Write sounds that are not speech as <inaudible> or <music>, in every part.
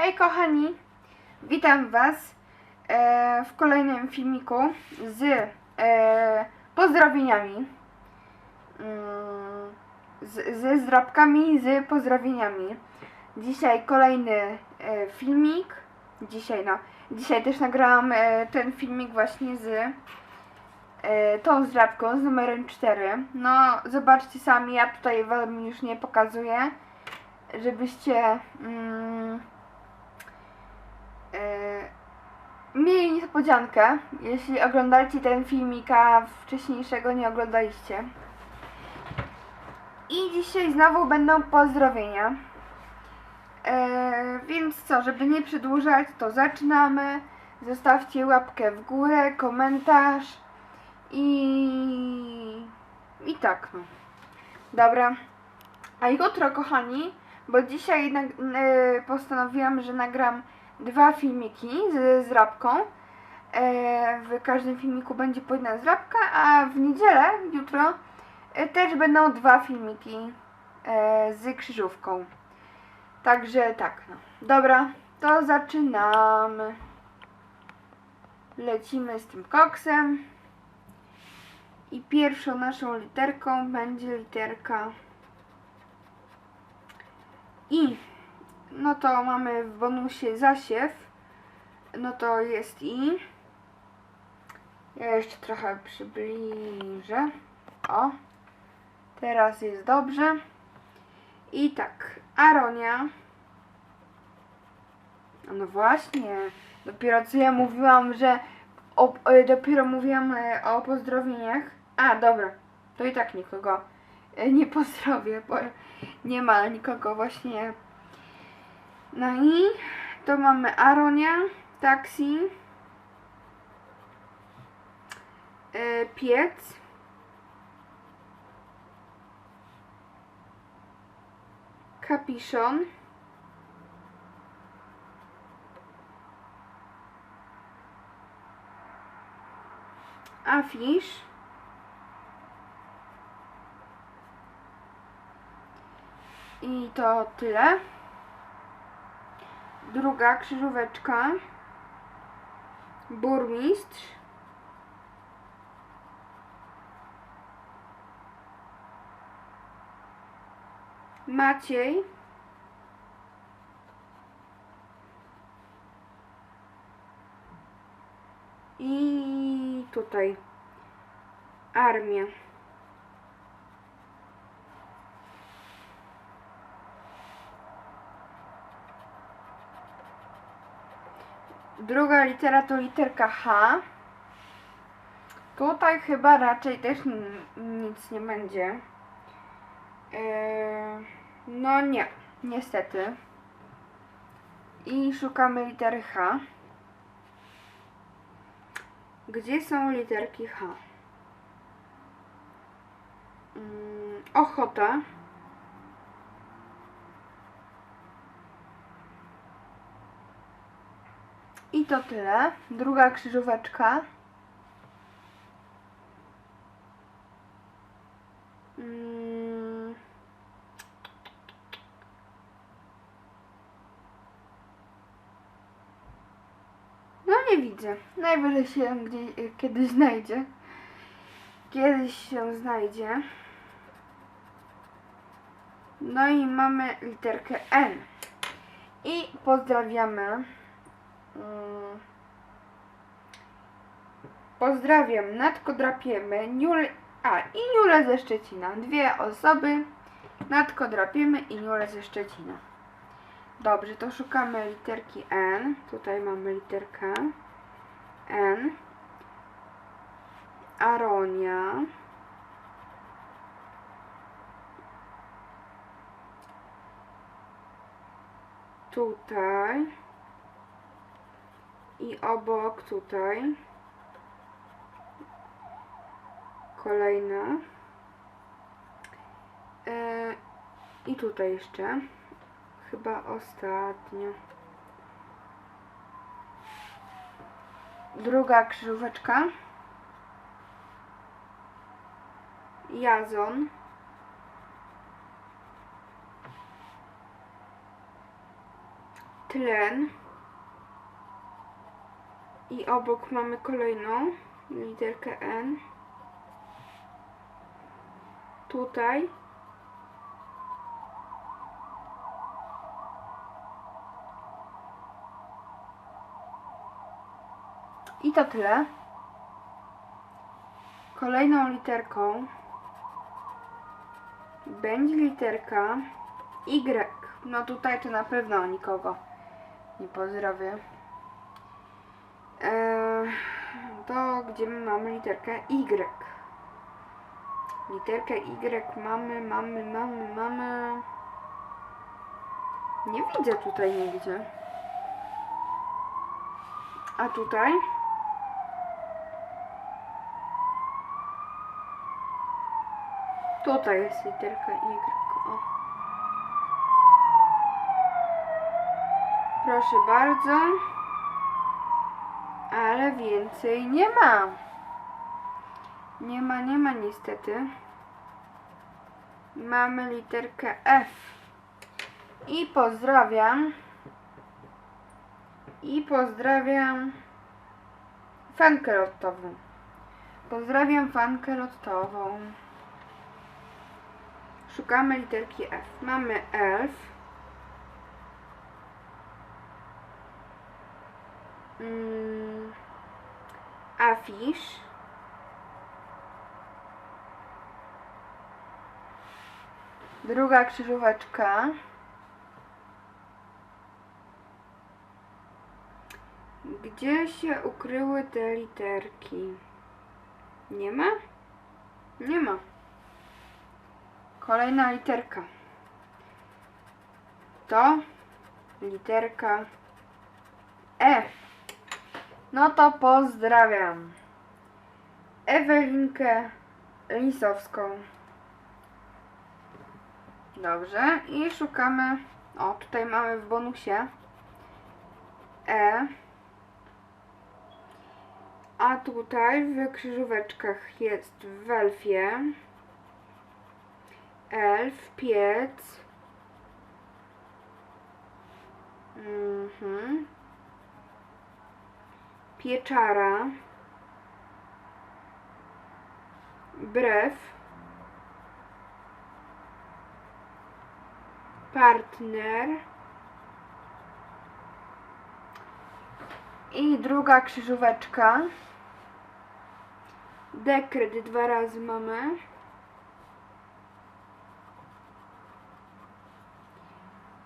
Hej kochani, witam Was e, w kolejnym filmiku z e, pozdrowieniami. Mm, z, ze zdrabkami, z pozdrowieniami. Dzisiaj kolejny e, filmik. Dzisiaj no, dzisiaj też nagrałam ten filmik właśnie z tą zdrabką z numerem 4. No, zobaczcie sami, ja tutaj Wam już nie pokazuję, żebyście mm, mieli niespodziankę, jeśli oglądaliście ten filmik, a wcześniejszego nie oglądaliście. I dzisiaj znowu będą pozdrowienia. E, więc co, żeby nie przedłużać, to zaczynamy. Zostawcie łapkę w górę, komentarz i... i tak no. Dobra. A jutro, kochani, bo dzisiaj e, postanowiłam, że nagram dwa filmiki z zrabką. E, w każdym filmiku będzie po jedna zrabka, a w niedzielę, jutro, e, też będą dwa filmiki e, z krzyżówką. Także tak, no. Dobra, to zaczynamy. Lecimy z tym koksem. I pierwszą naszą literką będzie literka I. No to mamy w bonusie zasiew. No to jest I. Ja jeszcze trochę przybliżę. O. Teraz jest dobrze. I tak, Aronia. No właśnie, dopiero co ja mówiłam, że o, e, dopiero mówiłam e, o pozdrowieniach. A, dobra, to i tak nikogo e, nie pozdrowię, bo nie ma nikogo właśnie. No i to mamy Aronia, taksi, e, piec, kapiszon, afisz, i to tyle. Druga krzyżóweczka, burmistrz, Maciej, i tutaj. Armia. Druga litera to literka H. Tutaj chyba raczej też nic nie będzie. Eee, no nie, niestety. I szukamy litery H. Gdzie są literki H? Mm, ochota. I to tyle. Druga krzyżóweczka. Mm. No nie widzę. Najwyżej się gdzieś kiedyś znajdzie. Kiedyś się znajdzie. No i mamy literkę N. I pozdrawiamy. Mm. Pozdrawiam, Natko drapiemy, Niul... A, i Niule ze Szczecina. Dwie osoby. Natko drapiemy i Niule ze Szczecina. Dobrze, to szukamy literki N. Tutaj mamy literkę N. Aronia. Tutaj. I obok tutaj. Kolejna. E, I tutaj jeszcze. Chyba ostatnia. Druga krzyżóweczka. Jazon. tlen. I obok mamy kolejną literkę N. Tutaj. I to tyle. Kolejną literką będzie literka Y. No tutaj to na pewno nikogo nie pozdrowię. Eee, to gdzie my mamy literkę Y. Literkę Y mamy, mamy, mamy, mamy. Nie widzę tutaj nigdzie. A tutaj? Tutaj jest literka Y. O. Proszę bardzo. Więcej nie ma. Nie ma, nie ma niestety. Mamy literkę F. I pozdrawiam. I pozdrawiam fankę lottową. Pozdrawiam fankę lottową. Szukamy literki F. Mamy elf. Mm, afisz. Druga krzyżóweczka. Gdzie się ukryły te literki? Nie ma? Nie ma. Kolejna literka. To literka E. No to pozdrawiam. Ewelinkę Lisowską. Dobrze. I szukamy. O, tutaj mamy w bonusie. E. A tutaj w krzyżóweczkach jest w elfie. Elf, piec. Mhm. Pieczara. Brew. Partner. I druga krzyżóweczka. Dekret dwa razy mamy.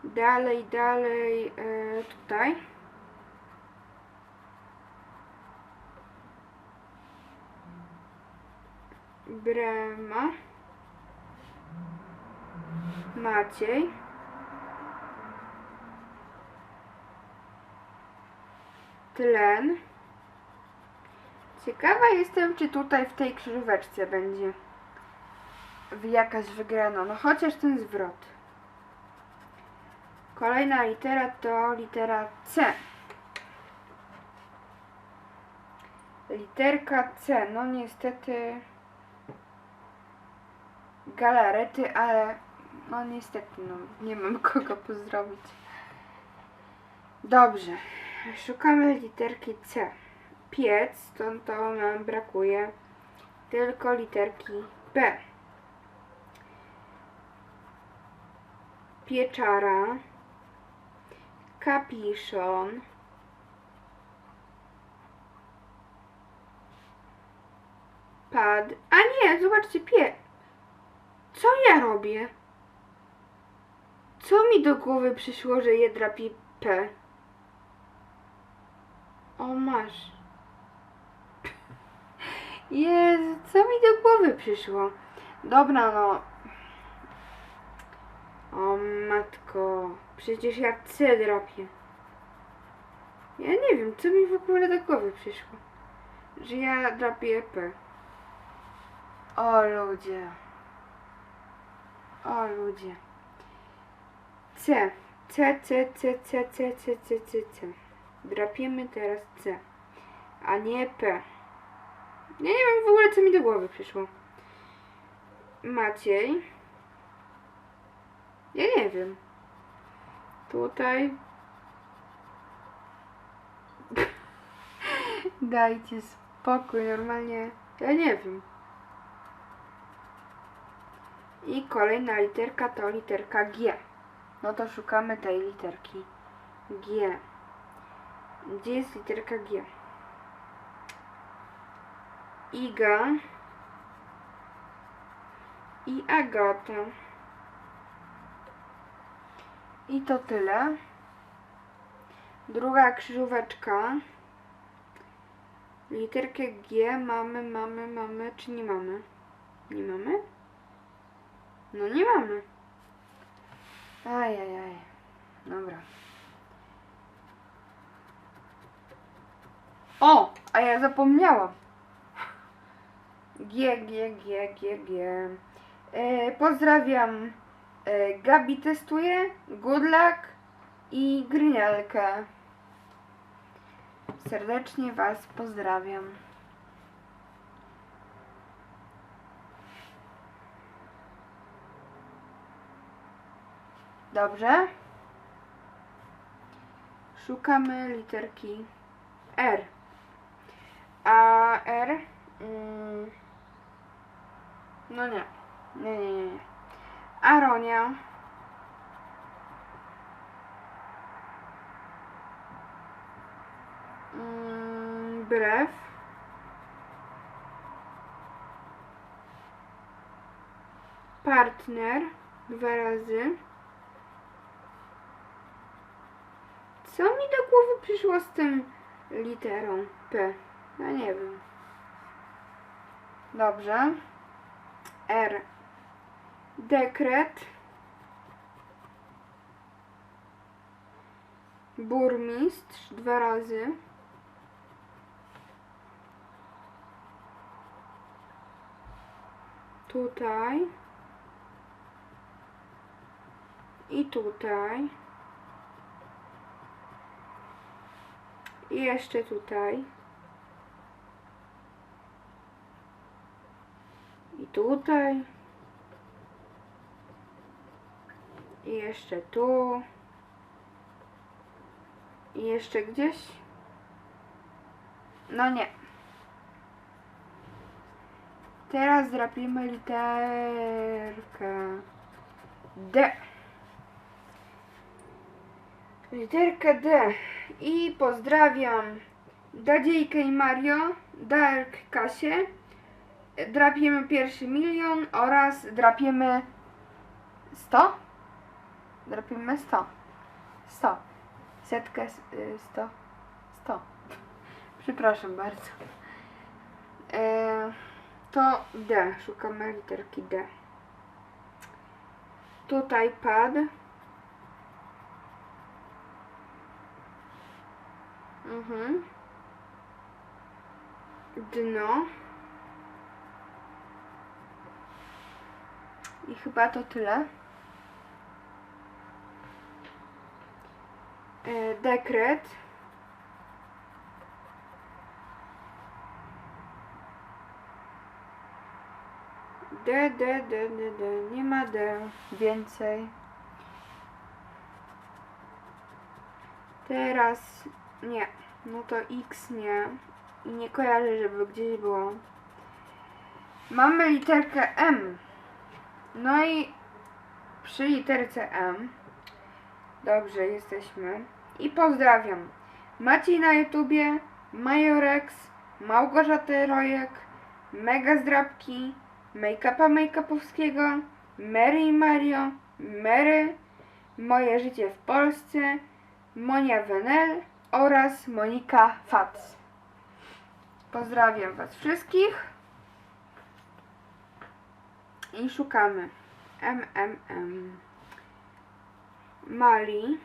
Dalej, dalej, e, tutaj. Brema. Maciej. Tlen. Ciekawa jestem, czy tutaj w tej krzyżóweczce będzie jakaś wygrana. No chociaż ten zwrot. Kolejna litera to litera C. Literka C. No niestety galarety, ale no niestety no nie mam <laughs> kogo pozdrowić. Dobrze. Szukamy literki C. Piec, to, to nam brakuje tylko literki B. Pieczara. Kapiszon. Pad. A nie, zobaczcie, pie. Co ja robię? Co mi do głowy przyszło, że je drapie P? O, masz. Jezu, co mi do głowy przyszło? Dobra, no. O matko, przecież ja C drapię. Ja nie wiem, co mi w ogóle do głowy przyszło. Że ja drapię P. O ludzie. O ludzie. C. C, C, C, C, C, C, C, C, C. Drapiemy teraz C, a nie P. Ja nie wiem w ogóle, co mi do głowy przyszło. Maciej. Ja nie wiem. Tutaj. <laughs> Dajcie spokój, normalnie. Ja nie wiem. I kolejna literka to literka G. No to szukamy tej literki. G. Gdzie jest literka G? Iga i Agata. I to tyle. Druga krzyżóweczka. Literkę G mamy, mamy, mamy, czy nie mamy? Nie mamy? No nie mamy. Ajajaj. Dobra. O! A ja zapomniałam. G, G, G, G, G. E, pozdrawiam. E, Gabi testuje, Good luck i Grynielkę. Serdecznie Was pozdrawiam. Dobrze. Szukamy literki R. A R. Mm, no nie. Nie, nie, nie. Aronia. Mm, brew. Partner. Dwa razy. Co mi do głowy przyszło z tym literą P? Ja nie wiem. Dobrze. R. Dekret. Burmistrz dwa razy. Tutaj. I tutaj. I jeszcze tutaj. I tutaj. I jeszcze tu. I jeszcze gdzieś. No nie. Teraz zrobimy literkę D. Literkę D. I pozdrawiam Dadziejkę i Mario, Dark Kasię. Drapiemy pierwszy milion oraz drapiemy 100? Drapiemy 100. 100. Setkę, s- y, 100. 100. <laughs> Przepraszam bardzo. E, to D. Szukamy literki D. Tutaj pad. Mhm. Dno. I chyba to tyle. E, dekret. D, D, D, D, D. Nie ma D. Więcej. Teraz nie. No to X nie. I nie kojarzę, żeby gdzieś było. Mamy literkę M. No i przy literce M. Dobrze, jesteśmy. I pozdrawiam. Maciej na YouTubie, Majorex, Małgorzatę Rojek, Mega Zdrabki, Make-upa Make-upowskiego, Mary i Mario, Mary, Moje życie w Polsce, Monia Wenel oraz Monika Fac. Pozdrawiam Was wszystkich. I szukamy. MMM Mali.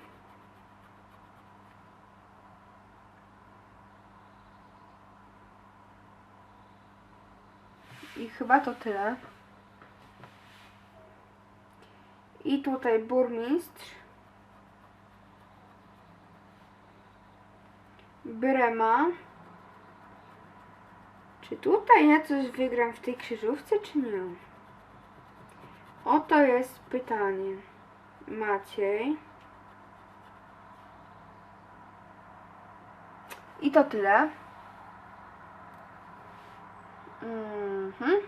I chyba to tyle. I tutaj burmistrz Brema. Czy tutaj ja coś wygram w tej krzyżówce, czy nie? Oto jest pytanie. Maciej. I to tyle. Mhm.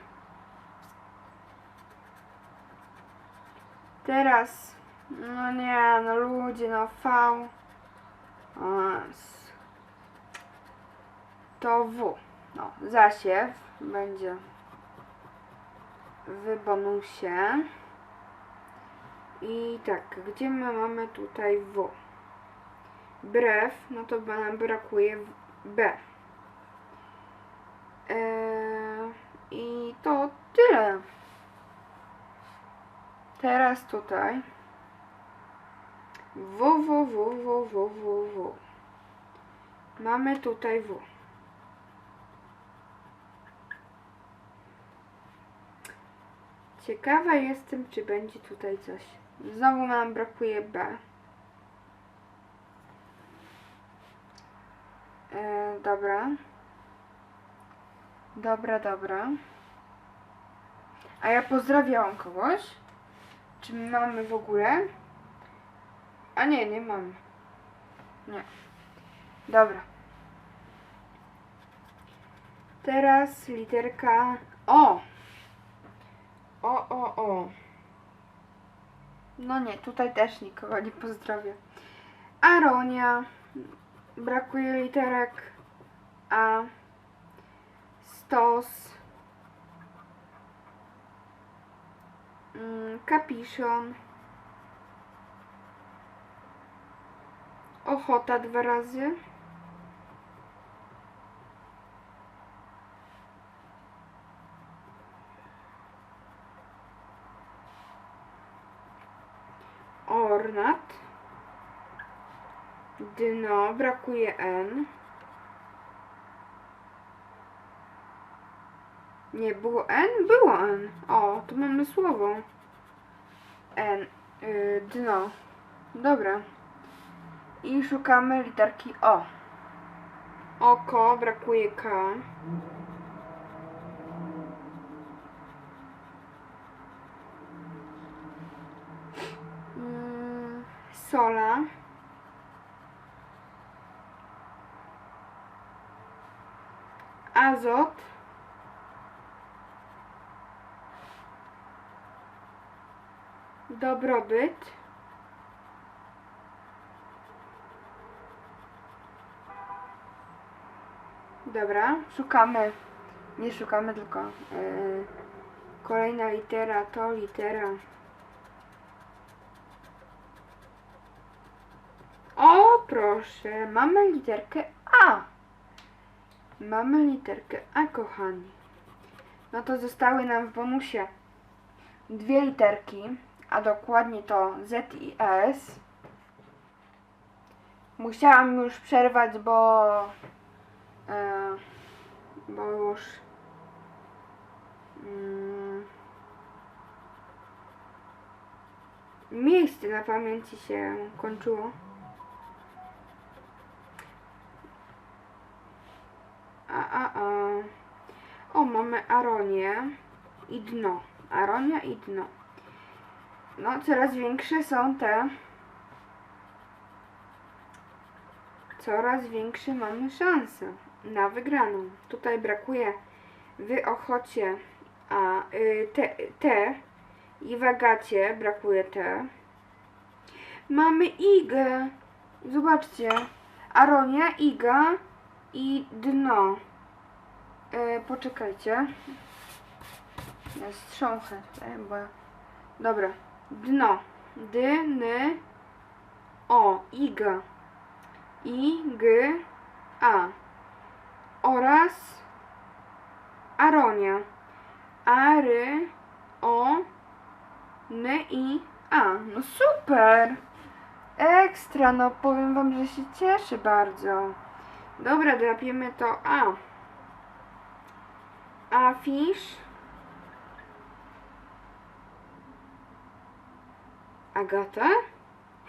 Teraz, no nie, no ludzie, no V. To W. No, zasiew będzie w bonusie. I tak, gdzie my mamy tutaj W? Brew, no to nam brakuje B. Eee, I to tyle. Teraz tutaj. W, W, W, W, W, W, W. Mamy tutaj W. Ciekawa jestem, czy będzie tutaj coś. Znowu nam brakuje B. E, dobra. Dobra, dobra. A ja pozdrawiałam kogoś. Czy my mamy w ogóle? A nie, nie mamy. Nie. Dobra. Teraz literka O. O, o, o. No nie, tutaj też nikogo nie pozdrowię. Aronia. Brakuje literek A. Stos. Mm, Kapiszon. Ochota dwa razy. Brakuje N. Nie, było N? Było N. O, tu mamy słowo. N. Y, dno. Dobra. I szukamy literki O. Oko, brakuje K. Mm, sola. Azot. Dobrobyt. Dobra, szukamy. Nie szukamy, tylko yy, kolejna litera to litera. O, proszę, mamy literkę A. Mamy literkę A, kochani. No to zostały nam w bonusie dwie literki, a dokładnie to Z i S. Musiałam już przerwać, bo e, bo już mm, miejsce na pamięci się kończyło. A, a, a. O, mamy Aronię i dno. Aronia i dno. No, coraz większe są te. Coraz większe mamy szanse na wygraną. Tutaj brakuje w ochocie a y, te, te i w agacie brakuje te. Mamy igę. Zobaczcie. Aronia, iga i dno. Y, poczekajcie. Ja strząchę tutaj, bo... Dobra. Dno. D, N, O, iga. I, G, A. Oraz Aronia. A, R, O, N, I, A. No super! Ekstra, no powiem wam, że się cieszę bardzo. Dobra, drapiemy to A. Afisz. Agata?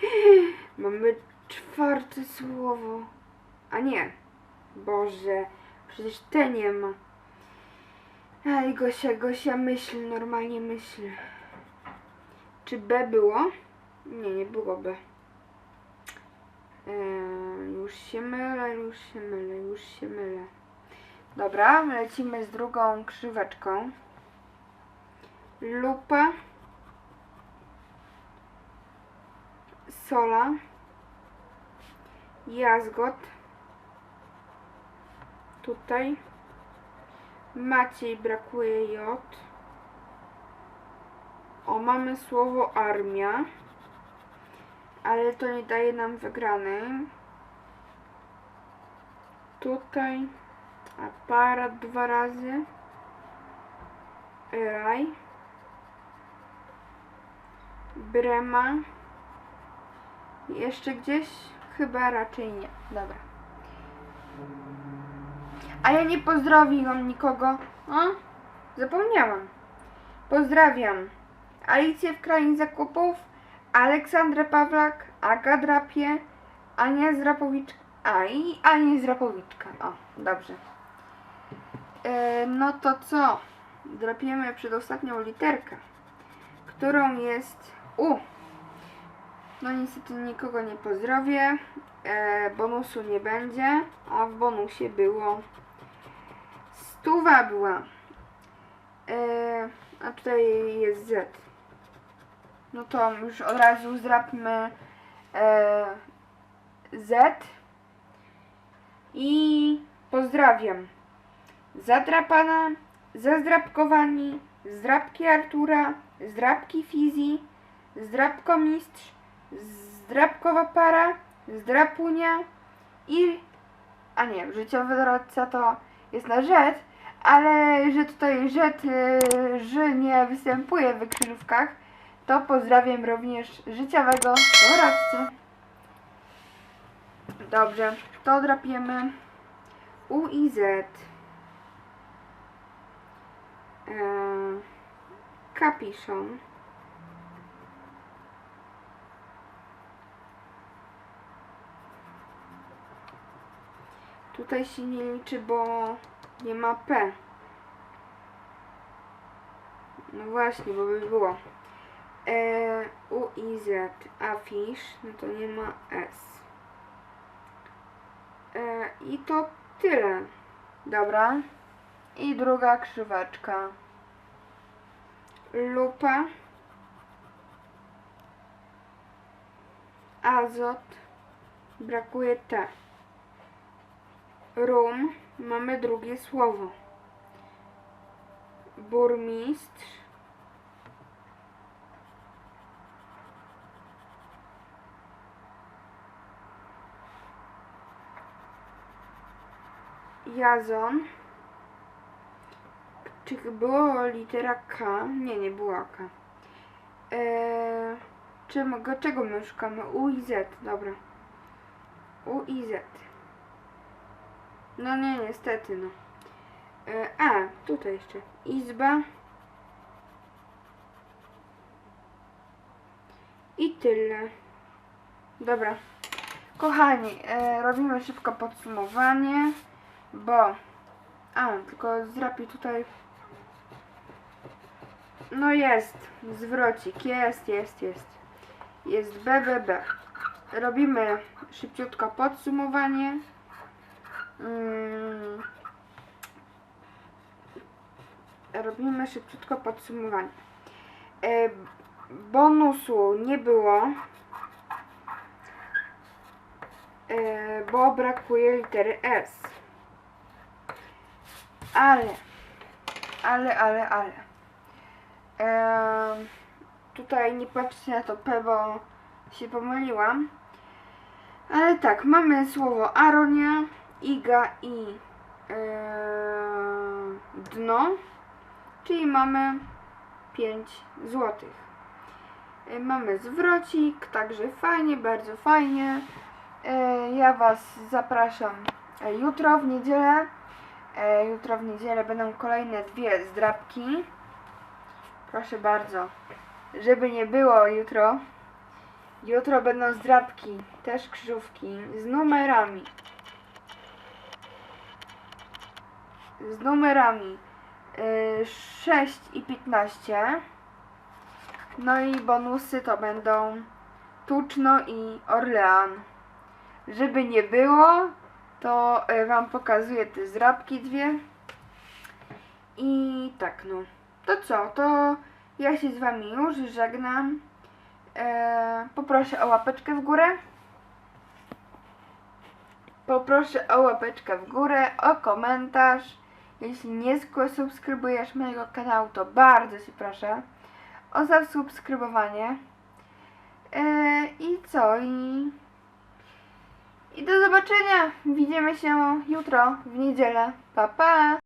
<gasps> Mamy czwarte słowo. A nie. Boże, przecież te nie ma. Aj, Gosia, Gosia, myśl, normalnie myśl. Czy B było? Nie, nie było B. Eee, już się mylę, już się mylę, już się mylę. Dobra, lecimy z drugą krzyweczką. Lupa. Sola, Jazgot, tutaj, Maciej brakuje J, o mamy słowo armia, ale to nie daje nam wygranej, tutaj, aparat dwa razy, raj, Brema. Jeszcze gdzieś? Chyba raczej nie. Dobra. A ja nie pozdrowiłam nikogo. A? Zapomniałam. Pozdrawiam. Alicję w Krainie Zakupów, Aleksandrę Pawlak, Aga Drapie, Ania Zrapowiczka. A i Ania Zrapowiczka. O, dobrze. E, no to co? Drapiemy przedostatnią literkę którą jest U. No niestety nikogo nie pozdrowię. E, bonusu nie będzie, a w bonusie było stuwa była. E, a tutaj jest Z. No to już od razu zrapmy Z. I pozdrawiam. Zadrapana, zazdrapkowani, zdrapki Artura, zdrapki Fizi, zdrapkomistrz, zdrapkowa para, zdrapunia i... A nie, życiowy doradca to jest na rzecz, ale że tutaj rzecz, yy, że nie występuje w wykrzyżówkach, to pozdrawiam również życiowego doradcę. Dobrze, to drapiemy U i Z. Eee, kapiszon. Tutaj się nie liczy, bo nie ma P. No właśnie, bo by było. E, U i Z. Afisz, no to nie ma S. E, I to tyle. Dobra. I druga krzyweczka. Lupa. Azot. Brakuje T. Rum. Mamy drugie słowo. Burmistrz. Jazon. Czy było litera K? Nie, nie była K. Eee, czym, go, czego my szukamy? U i Z, dobra. U i Z. No nie, niestety, no. Eee, a, tutaj jeszcze. Izba. I tyle. Dobra. Kochani, e, robimy szybko podsumowanie, bo... A, tylko zrapi tutaj... No jest, zwrocik, jest, jest, jest. Jest BBB. Robimy szybciutko podsumowanie. Mm. Robimy szybciutko podsumowanie. E, bonusu nie było, e, bo brakuje litery S. Ale, ale, ale, ale. Tutaj nie patrzcie na to P, bo się pomyliłam. Ale tak, mamy słowo aronia, iga i dno, czyli mamy 5 złotych. Mamy zwrocik, także fajnie, bardzo fajnie. Ja Was zapraszam e, jutro w niedzielę. E, Jutro w niedzielę będą kolejne dwie zdrabki. Proszę bardzo. Żeby nie było jutro. Jutro będą zdrabki, też krzyżówki z numerami. Z numerami y, 6 i 15. No i bonusy to będą Tuczno i Orlean. Żeby nie było, to y, Wam pokazuję te zrabki dwie. I tak no. To co? To ja się z Wami już żegnam. e, poproszę o łapeczkę w górę. Poproszę o łapeczkę w górę, o komentarz. Jeśli nie subskrybujesz mojego kanału, to bardzo Ci proszę o zasubskrybowanie. E, I co? I, I do zobaczenia. Widzimy się jutro w niedzielę. Pa pa!